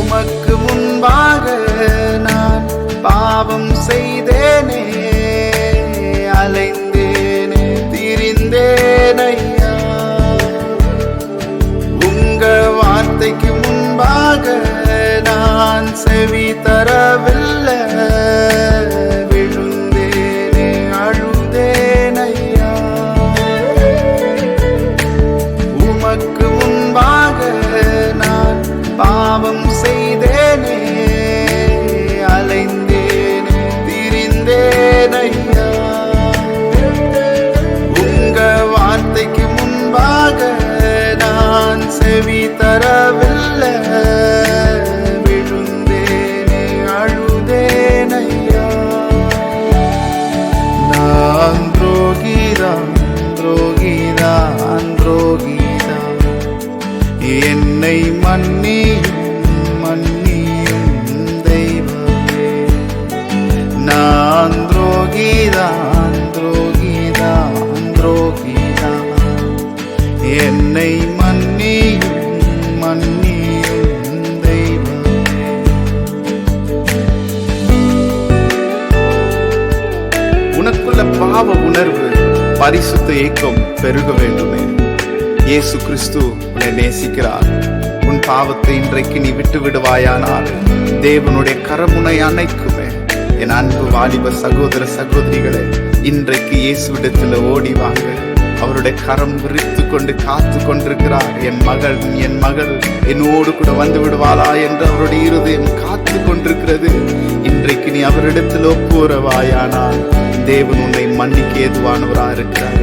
உமக்கு முன்பாக நான் பாவம் செய்தேனே அலைந்தேனே திரிந்தேனையா. உங்கள் வார்த்தைக்கு முன்பாக என்னை மன்னியும் மன்னியும் தெய்வமே. நான் துரோகிதான் துரோகிதான் துரோகிதான். என்னை மன்னியும் மன்னியும் தெய்வமே. உனக்குள்ள பாவ உணர்வு பரிசுத்த ஏக்கம் பெருக வேண்டுமே. இயேசு கிறிஸ்து உன்னை நேசிக்கிறார். உன் பாவத்தை இன்றைக்கு நீ விட்டு விடுவாயானால் தேவனுடைய கரமுனை அணைக்குமே. என் அன்பு வாலிப சகோதர சகோதரிகளே இன்றைக்கு இயேசுவிடத்தில் ஓடி வாங்க. அவருடைய கரம் விரித்து கொண்டு காத்து கொண்டிருக்கிறார். என் மகள் என் மகள் என்னோடு கூட வந்து விடுவாளா என்று அவருடைய இருதயம் காத்து கொண்டிருக்கிறது. இன்றைக்கு நீ அவரிடத்தில் ஒப்புரவாயானால் தேவன் உன்னை மன்னிக்க ஏதுவானவராக இருக்கிறார்